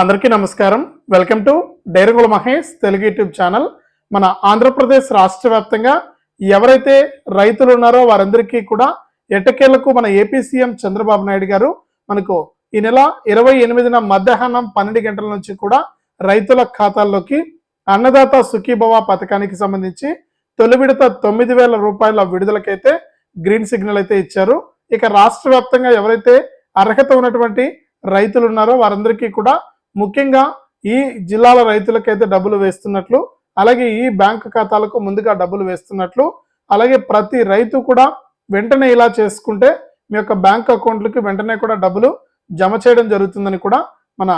అందరికీ నమస్కారం. Welcome to డైరంగుల మహేష్ తెలుగు యూట్యూబ్ ఛానల్. మన ఆంధ్రప్రదేశ్ రాష్ట్ర వ్యాప్తంగా ఎవరైతే రైతులు ఉన్నారో వారందరికీ కూడా ఎటకేలకు మన ఏపీ సీఎం చంద్రబాబు నాయుడు గారు మనకు ఈ నెల ఇరవై ఎనిమిదిన మధ్యాహ్నం పన్నెండు గంటల నుంచి కూడా రైతుల ఖాతాల్లోకి అన్నదాత సుఖీభవ పథకానికి సంబంధించి తొలి విడత తొమ్మిది వేల రూపాయల విడుదలకైతే గ్రీన్ సిగ్నల్ అయితే ఇచ్చారు. ఇక రాష్ట్ర వ్యాప్తంగా ఎవరైతే అర్హత ఉన్నటువంటి రైతులు ఉన్నారో వారందరికీ కూడా ముఖ్యంగా ఈ జిల్లాల రైతులకైతే డబ్బులు వేస్తున్నట్లు అలాగే ఈ బ్యాంక్ ఖాతాలకు ముందుగా డబ్బులు వేస్తున్నట్లు అలాగే ప్రతి రైతు కూడా వెంటనే ఇలా చేసుకుంటే మీ యొక్క బ్యాంక్ అకౌంట్లకి వెంటనే కూడా డబ్బులు జమ చేయడం జరుగుతుందని కూడా మన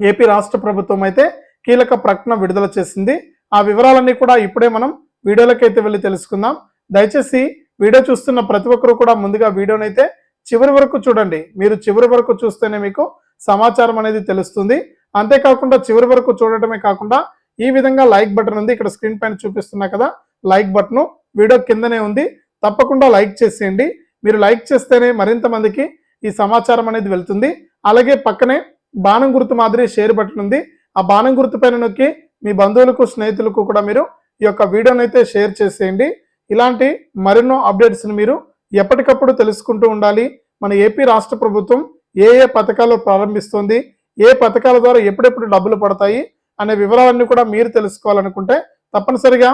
ఏపీ రాష్ట్ర ప్రభుత్వం అయితే కీలక ప్రకటన విడుదల చేసింది. ఆ వివరాలన్నీ కూడా ఇప్పుడే మనం వీడియోలకైతే వెళ్ళి తెలుసుకుందాం. దయచేసి వీడియో చూస్తున్న ప్రతి ఒక్కరు కూడా ముందుగా వీడియోనైతే చివరి వరకు చూడండి. మీరు చివరి వరకు చూస్తేనే మీకు సమాచారం అనేది తెలుస్తుంది. అంతేకాకుండా చివరి వరకు చూడటమే కాకుండా ఈ విధంగా లైక్ బటన్ ఉంది. ఇక్కడ స్క్రీన్ పైన చూపిస్తున్నా కదా లైక్ బటన్. వీడియో కిందనే ఉంది. తప్పకుండా లైక్ చేసేయండి. మీరు లైక్ చేస్తేనే మరింత మందికి ఈ సమాచారం అనేది వెళ్తుంది. అలాగే పక్కనే బాణం గుర్తు మాదిరి షేర్ బటన్ ఉంది. ఆ బాణం గుర్తు పైన నొక్కి మీ బంధువులకు స్నేహితులకు కూడా మీరు ఈ యొక్క వీడియోనైతే అయితే షేర్ చేసేయండి. ఇలాంటి మరెన్నో అప్డేట్స్ని మీరు ఎప్పటికప్పుడు తెలుసుకుంటూ ఉండాలి. మన ఏపీ రాష్ట్ర ప్రభుత్వం ఏ ఏ పథకాలు ప్రారంభిస్తుంది ఏ పథకాల ద్వారా ఎప్పుడెప్పుడు డబ్బులు పడతాయి అనే వివరాలన్నీ కూడా మీరు తెలుసుకోవాలనుకుంటే తప్పనిసరిగా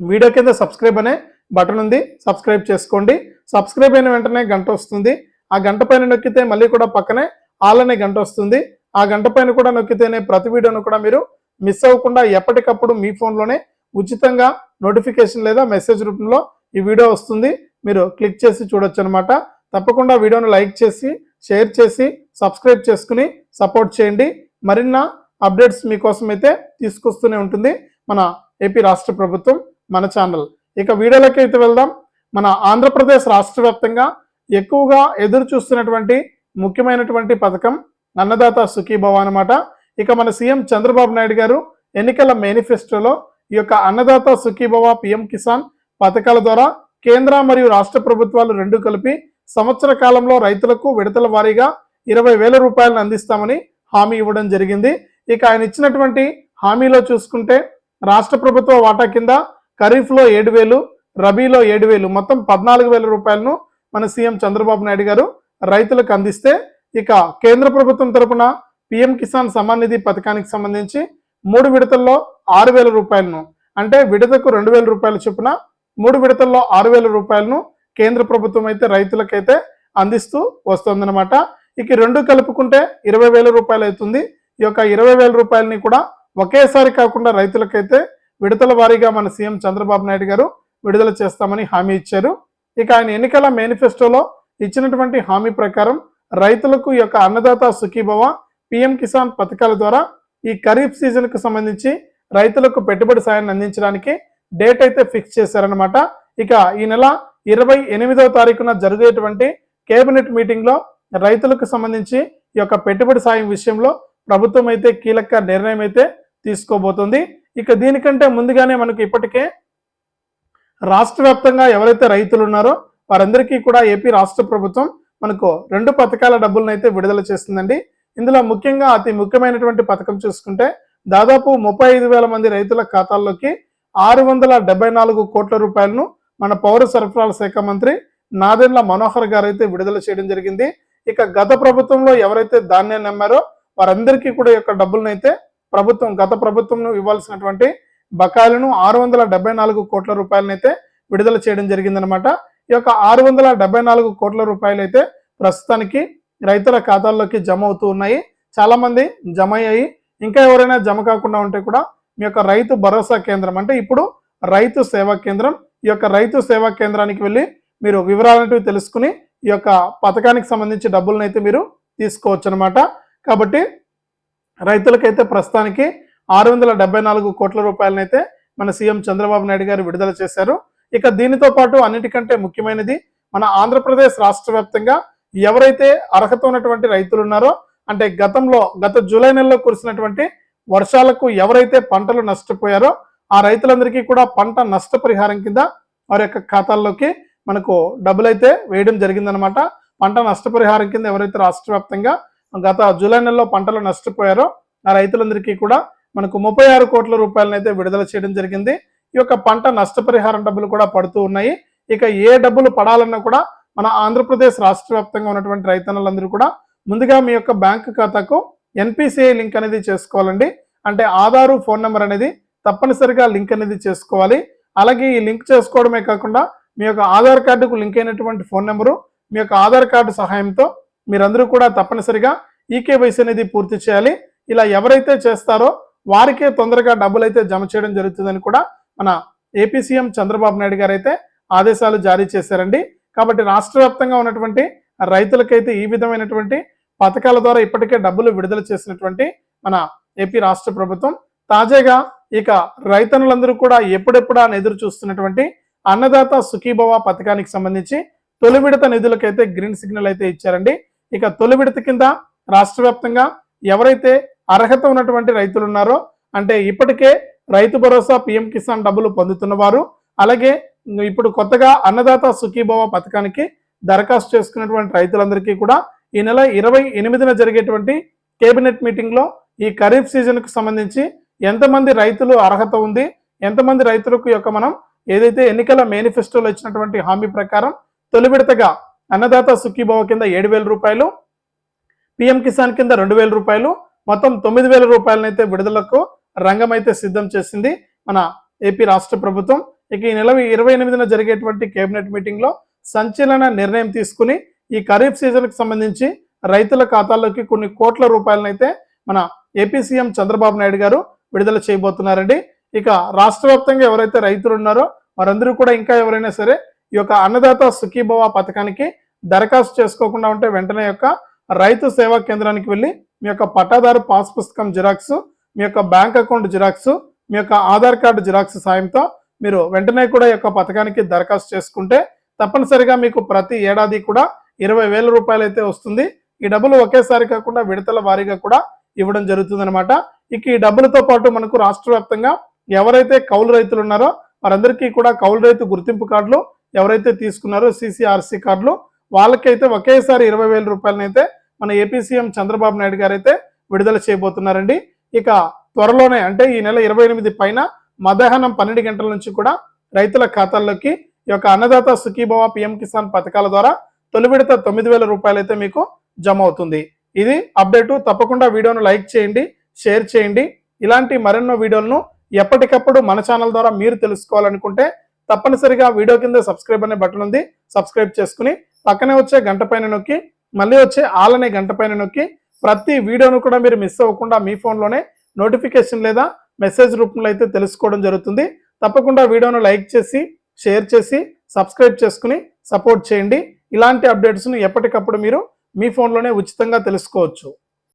వీడియో కింద సబ్స్క్రైబ్ అనే బటన్ ఉంది. సబ్స్క్రైబ్ చేసుకోండి. సబ్స్క్రైబ్ అయిన వెంటనే గంట వస్తుంది. ఆ గంట పైన నొక్కితే మళ్ళీ కూడా పక్కనే ఆల్ అనే గంట వస్తుంది. ఆ గంట పైన కూడా నొక్కితేనే ప్రతి వీడియోను కూడా మీరు మిస్ అవ్వకుండా ఎప్పటికప్పుడు మీ ఫోన్లోనే ఉచితంగా నోటిఫికేషన్ లేదా మెసేజ్ రూపంలో ఈ వీడియో వస్తుంది. మీరు క్లిక్ చేసి చూడొచ్చు అనమాట తప్పకుండా వీడియోను లైక్ చేసి షేర్ చేసి సబ్స్క్రైబ్ చేసుకుని సపోర్ట్ చేయండి. మరిన్న అప్డేట్స్ మీకోసం అయితే తీసుకొస్తూనే ఉంటుంది మన ఏపీ రాష్ట్ర ప్రభుత్వం మన ఛానల్. ఇక వీడియోలకి అయితే వెళ్దాం. మన ఆంధ్రప్రదేశ్ రాష్ట్ర వ్యాప్తంగా ఎక్కువగా ఎదురు చూస్తున్నటువంటి ముఖ్యమైనటువంటి పథకం అన్నదాత సుఖీభవ అనమాట ఇక మన సీఎం చంద్రబాబు నాయుడు గారు ఎన్నికల మేనిఫెస్టోలో ఈ యొక్క అన్నదాత సుఖీభవ పిఎం కిసాన్ పథకాల ద్వారా కేంద్ర మరియు రాష్ట్ర ప్రభుత్వాలు రెండు కలిపి సంవత్సర కాలంలో రైతులకు విడతల వారీగా ఇరవై వేల రూపాయలను అందిస్తామని హామీ ఇవ్వడం జరిగింది. ఇక ఆయన ఇచ్చినటువంటి హామీలో చూసుకుంటే రాష్ట్ర ప్రభుత్వ వాటా కింద ఖరీఫ్లో ఏడు వేలు రబీలో ఏడు వేలు మొత్తం పద్నాలుగు వేల రూపాయలను మన సీఎం చంద్రబాబు నాయుడు గారు రైతులకు అందిస్తే ఇక కేంద్ర ప్రభుత్వం తరపున పిఎం కిసాన్ సమ్మాన్ నిధి పథకానికి సంబంధించి మూడు విడతల్లో ఆరు వేల రూపాయలను అంటే విడతకు రెండు వేల రూపాయల చొప్పున మూడు విడతల్లో ఆరు వేల రూపాయలను కేంద్ర ప్రభుత్వం అయితే రైతులకైతే అందిస్తూ వస్తుందన్నమాట. ఇక రెండు కలుపుకుంటే ఇరవై వేల రూపాయలు అవుతుంది. ఈ యొక్క ఇరవై వేల రూపాయలని కూడా ఒకేసారి కాకుండా రైతులకైతే విడతల వారీగా మన సీఎం చంద్రబాబు నాయుడు గారు విడుదల చేస్తామని హామీ ఇచ్చారు. ఇక ఆయన ఎన్నికల మేనిఫెస్టోలో ఇచ్చినటువంటి హామీ ప్రకారం రైతులకు ఈ యొక్క అన్నదాత సుఖీభవ పిఎం కిసాన్ పథకాల ద్వారా ఈ ఖరీఫ్ సీజన్కు సంబంధించి రైతులకు పెట్టుబడి సాయాన్ని అందించడానికి డేట్ అయితే ఫిక్స్ చేశారనమాట ఇక ఈ నెల ఇరవై ఎనిమిదవ తారీఖున జరిగేటువంటి కేబినెట్ మీటింగ్లో రైతులకు సంబంధించి ఈ యొక్క పెట్టుబడి సాయం విషయంలో ప్రభుత్వం అయితే కీలక నిర్ణయం అయితే తీసుకోబోతుంది. ఇక దీనికంటే ముందుగానే మనకు ఇప్పటికే రాష్ట్ర వ్యాప్తంగా ఎవరైతే రైతులు ఉన్నారో వారందరికీ కూడా ఏపీ రాష్ట్ర ప్రభుత్వం మనకు రెండు పథకాల డబ్బులను అయితే విడుదల చేస్తుందండి. ఇందులో ముఖ్యంగా అతి ముఖ్యమైనటువంటి పథకం చూసుకుంటే దాదాపు ముప్పై ఐదు వేల మంది రైతుల ఖాతాల్లోకి ఆరు వందల డెబ్బై నాలుగు కోట్ల రూపాయలను మన పౌర సరఫరాల శాఖ మంత్రి నాదెండ్ల మనోహర్ గారు అయితే విడుదల చేయడం జరిగింది. ఇక గత ప్రభుత్వంలో ఎవరైతే ధాన్యాన్ని నమ్మారో వారందరికీ కూడా యొక్క డబ్బులను అయితే ప్రభుత్వం గత ప్రభుత్వం ఇవ్వాల్సినటువంటి బకాయిలను ఆరు వందల డెబ్బై నాలుగు కోట్ల రూపాయలను అయితే విడుదల చేయడం జరిగిందనమాట ఈ యొక్క ఆరు వందల డెబ్బై నాలుగు కోట్ల రూపాయలు అయితే ప్రస్తుతానికి రైతుల ఖాతాల్లోకి జమ అవుతూ ఉన్నాయి. చాలామంది జమ అయ్యాయి. ఇంకా ఎవరైనా జమ కాకుండా ఉంటే కూడా మీ యొక్క రైతు భరోసా కేంద్రం. అంటే ఇప్పుడు రైతు సేవా కేంద్రం ఈ యొక్క రైతు సేవా కేంద్రానికి వెళ్ళి మీరు వివరాలంటివి తెలుసుకుని ఈ యొక్క పథకానికి సంబంధించి డబ్బులను అయితే మీరు తీసుకోవచ్చు అనమాట కాబట్టి రైతులకైతే ప్రస్తుతానికి ఆరు వందల డెబ్బై నాలుగు కోట్ల రూపాయలనైతే మన సీఎం చంద్రబాబు నాయుడు గారు విడుదల చేశారు. ఇక దీనితో పాటు అన్నిటికంటే ముఖ్యమైనది మన ఆంధ్రప్రదేశ్ రాష్ట్ర వ్యాప్తంగా ఎవరైతే అర్హత ఉన్నటువంటి రైతులు ఉన్నారో అంటే గతంలో గత జూలై నెలలో కురిసినటువంటి వర్షాలకు ఎవరైతే పంటలు నష్టపోయారో ఆ రైతులందరికీ కూడా పంట నష్టపరిహారం కింద వారి యొక్క ఖాతాల్లోకి మనకు డబ్బులు అయితే వేయడం జరిగిందనమాట పంట నష్టపరిహారం కింద ఎవరైతే రాష్ట్ర వ్యాప్తంగా గత జూలై నెలలో పంటలు నష్టపోయారో ఆ రైతులందరికీ కూడా మనకు ముప్పై ఆరు కోట్ల రూపాయలను అయితే విడుదల చేయడం జరిగింది. ఈ యొక్క పంట నష్టపరిహారం డబ్బులు కూడా పడుతూ ఉన్నాయి. ఇక ఏ డబ్బులు పడాలన్నా కూడా మన ఆంధ్రప్రదేశ్ రాష్ట్ర వ్యాప్తంగా ఉన్నటువంటి రైతన్నలందరూ కూడా ముందుగా మీ యొక్క బ్యాంకు ఖాతాకు ఎన్పిసిఐ లింక్ అనేది చేసుకోవాలండి. అంటే ఆధారు ఫోన్ నెంబర్ అనేది తప్పనిసరిగా లింక్ అనేది చేసుకోవాలి. అలాగే ఈ లింక్ చేసుకోవడమే కాకుండా మీ యొక్క ఆధార్ కార్డుకు లింక్ అయినటువంటి ఫోన్ నెంబరు మీ యొక్క ఆధార్ కార్డు సహాయంతో మీరందరూ కూడా తప్పనిసరిగా ఈకేవైసీ అనేది పూర్తి చేయాలి. ఇలా ఎవరైతే చేస్తారో వారికే తొందరగా డబ్బులు అయితే జమ చేయడం జరుగుతుందని కూడా మన ఏపీ సీఎం చంద్రబాబు నాయుడు గారు అయితే ఆదేశాలు జారీ చేశారండి. కాబట్టి రాష్ట్ర వ్యాప్తంగా ఉన్నటువంటి రైతులకైతే ఈ విధమైనటువంటి పథకాల ద్వారా ఇప్పటికే డబ్బులు విడుదల చేసినటువంటి మన ఏపీ రాష్ట్ర ప్రభుత్వం. తాజాగా ఇక రైతన్నులందరూ కూడా ఎప్పుడెప్పుడా ఎదురు చూస్తున్నటువంటి అన్నదాత సుఖీభవ పథకానికి సంబంధించి తొలి విడత నిధులకైతే గ్రీన్ సిగ్నల్ అయితే ఇచ్చారండి. ఇక తొలి విడత కింద రాష్ట్ర వ్యాప్తంగా ఎవరైతే అర్హత ఉన్నటువంటి రైతులు ఉన్నారో అంటే ఇప్పటికే రైతు భరోసా పిఎం కిసాన్ డబ్బులు పొందుతున్నవారు అలాగే ఇప్పుడు కొత్తగా అన్నదాత సుఖీభవ పథకానికి దరఖాస్తు చేసుకున్నటువంటి రైతులందరికీ కూడా ఈ నెల ఇరవై ఎనిమిదిన జరిగేటువంటి కేబినెట్ మీటింగ్లో ఈ ఖరీఫ్ సీజన్కు సంబంధించి ఎంతమంది రైతులు అర్హత ఉంది ఎంతమంది రైతులకు యొక్క మనం ఏదైతే ఎన్నికల మేనిఫెస్టోలో ఇచ్చినటువంటి హామీ ప్రకారం తొలి విడతగా అన్నదాత సుఖీభావ కింద ఏడు వేల రూపాయలు పిఎం కిసాన్ కింద రెండు వేల రూపాయలు మొత్తం తొమ్మిది వేల రూపాయలనైతే విడుదలకు రంగం అయితే సిద్ధం చేసింది మన ఏపీ రాష్ట్ర ప్రభుత్వం. ఇక ఈ నెల ఇరవై ఎనిమిదిన జరిగేటువంటి కేబినెట్ మీటింగ్లో సంచలన నిర్ణయం తీసుకుని ఈ ఖరీఫ్ సీజన్కి సంబంధించి రైతుల ఖాతాల్లోకి కొన్ని కోట్ల రూపాయలనైతే మన ఏపీ సీఎం చంద్రబాబు నాయుడు గారు విడుదల చేయబోతున్నారండి. ఇక రాష్ట్ర వ్యాప్తంగా ఎవరైతే రైతులు ఉన్నారో వారందరూ కూడా ఇంకా ఎవరైనా సరే ఈ యొక్క అన్నదాత సుఖీభవ పథకానికి దరఖాస్తు చేసుకోకుండా ఉంటే వెంటనే యొక్క రైతు సేవా కేంద్రానికి వెళ్ళి మీ యొక్క పట్టాదారు పాస్ పుస్తకం జిరాక్స్ మీ యొక్క బ్యాంక్ అకౌంట్ జిరాక్స్ మీ యొక్క ఆధార్ కార్డు జిరాక్స్ సాయంతో మీరు వెంటనే కూడా ఈ యొక్క పథకానికి దరఖాస్తు చేసుకుంటే తప్పనిసరిగా మీకు ప్రతి ఏడాది కూడా ఇరవై వేల రూపాయలు అయితే వస్తుంది. ఈ డబ్బులు ఒకేసారి కాకుండా విడతల వారీగా కూడా ఇవ్వడం జరుగుతుందనమాట ఇక ఈ డబ్బులతో పాటు మనకు రాష్ట్ర వ్యాప్తంగా ఎవరైతే కౌలు రైతులు ఉన్నారో వారందరికీ కూడా కౌలు రైతు గుర్తింపు కార్డులు ఎవరైతే తీసుకున్నారో సిసిఆర్సీ కార్డులు వాళ్ళకైతే ఒకేసారి ఇరవై వేల రూపాయలనైతే మన ఏపీ సీఎం చంద్రబాబు నాయుడు గారైతే విడుదల చేయబోతున్నారండి. ఇక త్వరలోనే అంటే ఈ నెల ఇరవై ఎనిమిది పైన మధ్యాహ్నం పన్నెండు గంటల నుంచి కూడా రైతుల ఖాతాల్లోకి ఈ యొక్క అన్నదాత సుఖీభవ పిఎం కిసాన్ పథకాల ద్వారా తొలి విడత తొమ్మిది వేల రూపాయలు అయితే మీకు జమ అవుతుంది. ఇది అప్డేటు తప్పకుండా వీడియోను లైక్ చేయండి షేర్ చేయండి. ఇలాంటి మరెన్నో వీడియోలను ఎప్పటికప్పుడు మన ఛానల్ ద్వారా మీరు తెలుసుకోవాలనుకుంటే తప్పనిసరిగా వీడియో కింద సబ్స్క్రైబ్ అనే బటన్ ఉంది. సబ్స్క్రైబ్ చేసుకుని పక్కనే వచ్చే గంట పైన నొక్కి మళ్ళీ వచ్చే ఆల్ అనే గంట పైన నొక్కి ప్రతి వీడియోను కూడా మీరు మిస్ అవ్వకుండా మీ ఫోన్లోనే నోటిఫికేషన్ లేదా మెసేజ్ రూపంలో అయితే తెలుసుకోవడం జరుగుతుంది. తప్పకుండా వీడియోను లైక్ చేసి షేర్ చేసి సబ్స్క్రైబ్ చేసుకుని సపోర్ట్ చేయండి. ఇలాంటి అప్డేట్స్ను ఎప్పటికప్పుడు మీరు మీ ఫోన్లోనే ఉచితంగా తెలుసుకోవచ్చు.